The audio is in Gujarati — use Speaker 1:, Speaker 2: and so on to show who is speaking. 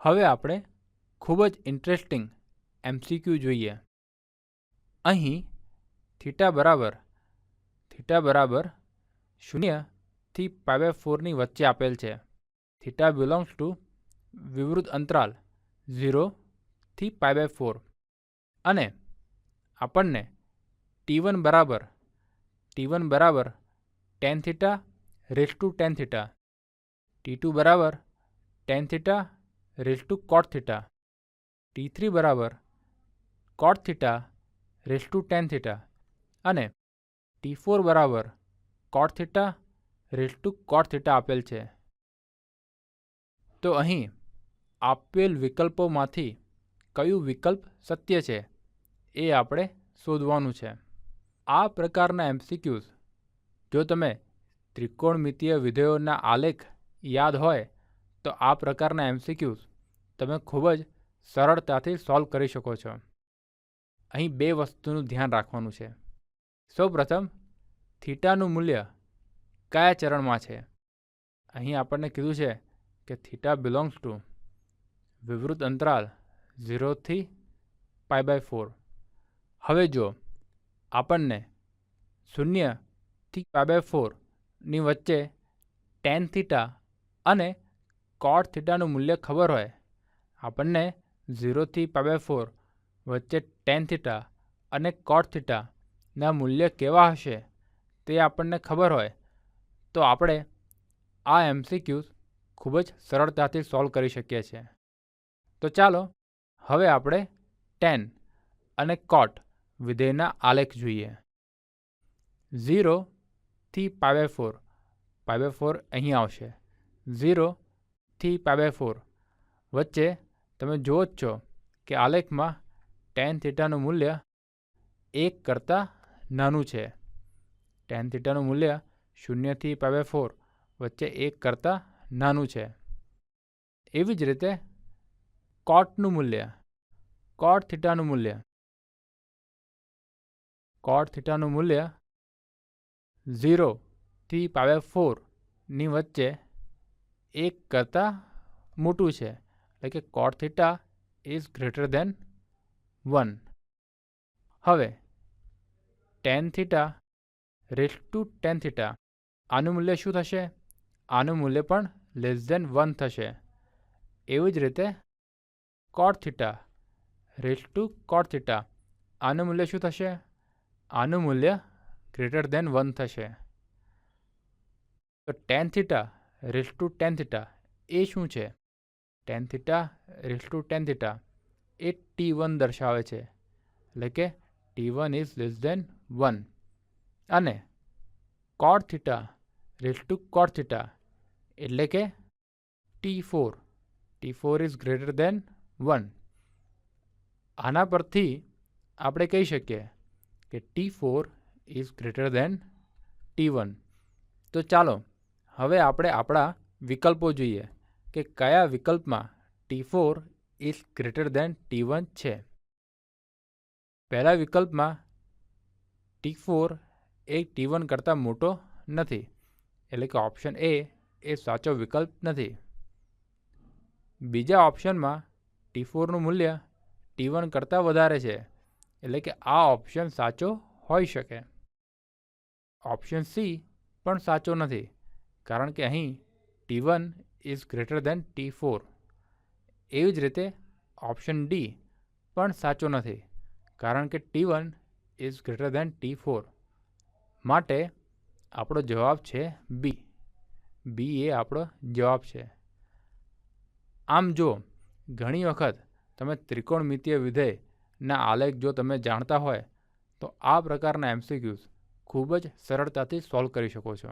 Speaker 1: હવે આપણે ખૂબ જ ઇન્ટરેસ્ટિંગ એમસીક્યુ જોઈએ. અહીં થીટા બરાબર થીટા બરાબર શૂન્યથી પાઈ બાય ફોરની વચ્ચે આપેલ છે. થીટા બિલોંગ્સ ટુ વિવૃત અંતરાલ ઝીરોથી પાઈ બાય ફોર અને આપણને ટી વન બરાબર ટી વન બરાબર tan theta raise to tan theta T two બરાબર tan theta raise to cot theta T three બરાબર cot theta raise to tan theta અને ટી ફોર બરાબર cot theta raise to cot theta આપેલ છે. તો અહીં આપેલ વિકલ્પોમાંથી કયું વિકલ્પ સત્ય છે? એ આપણે શોધવાનું છે. આ પ્રકારના એમસીક્યુઝ જો તમે ત્રિકોણમિતીય વિધેયોના આલેખ યાદ હોય, તો આ પ્રકારના એમસીક્યુઝ તમે ખૂબ જ સરળતાથી સોલ્વ કરી શકો છો. અહીં બે વસ્તુનું ધ્યાન રાખવાનું છે. સૌપ્રથમ, થીટાનું મૂલ્ય કયા ચરણમાં છે? અહીં આપણને કીધું છે કે થીટા બિલોંગ્સ ટુ વિવૃત અંતરાલ ઝીરોથી પાય બાય ફોર. હવે જો આપણને શૂન્યથી પાઈ બાય ફોરની વચ્ચે ટેન થીટા અને કોટ થીટાનું મૂલ્ય ખબર હોય, આપણને ઝીરોથી પાબે ફોર વચ્ચે ટેન થીટા અને કોટ થીટાના મૂલ્ય કેવા હશે તે આપણને ખબર હોય, તો આપણે આ એમસીક્યુઝ ખૂબ જ સરળતાથી સોલ્વ કરી શકીએ છીએ. તો ચાલો, હવે આપણે ટેન અને કોટ વિધેયના આલેખ જોઈએ. ઝીરોથી થી પાવે ફોર. પાવે ફોર અહીં આવશે. ઝીરોથી થી પાવે ફોર. વચ્ચે તમે જુઓ જ છો કે આલેખમાં ટેન થીટાનું મૂલ્ય એક કરતાં નાનું છે. ટેન થીટાનું મૂલ્ય શૂન્યથી પાવે ફોર વચ્ચે એક કરતાં નાનું છે. એવી જ રીતે કોટનું મૂલ્ય. કોટ થીટાનું મૂલ્ય. કોટ થીટાનું મૂલ્ય ઝીરોથી બાય ફોરની વચ્ચે એક કરતાં મોટું છે. એટલે કે cot theta is greater than one હવે tan theta raise to tan theta આનું મૂલ્ય શું થશે? આનું મૂલ્ય પણ લેસ દેન વન થશે. એવી જ રીતે cot theta raise to cot theta આનું મૂલ્ય શું થશે? આનું મૂલ્ય ગ્રેટર દેન વન થશે. તો tan theta raise to tan theta એ શું છે? Tan theta raise to tan theta A T one દર્શાવે છે. એટલે કે T one is less than one અને cot theta raise to cot theta એટલે કે T four T four is greater than one આના પરથી આપણે કહી શકીએ કે T four is greater than T one. તો ચાલો, હવે આપણે આપણા વિકલ્પો જોઈએ કે કયા વિકલ્પમાં T four is greater than T one છે. પહેલા વિકલ્પમાં ટી ફોર એ ટી વન કરતાં મોટો નથી, એટલે કે ઓપ્શન એ એ સાચો વિકલ્પ નથી. બીજા ઓપ્શનમાં ટી ફોરનું મૂલ્ય ટી વન કરતાં વધારે છે. એટલે કે આ ઓપ્શન સાચો હોઈ શકે. ઓપ્શન સી પણ સાચો નથી, કારણ કે અહીં T one is greater than T four એવી જ રીતે ઓપ્શન ડી પણ સાચો નથી, કારણ કે T one is greater than T four માટે આપણો જવાબ છે બી બી એ આપણો જવાબ છે. આમ જો, ઘણી વખત તમે ત્રિકોણમિતીય વિધેયના આલેખ જો તમે જાણતા હોય, તો આ પ્રકારના એમસીક્યુઝ ખૂબ જ સરળતાથી સોલ્વ કરી શકો છો.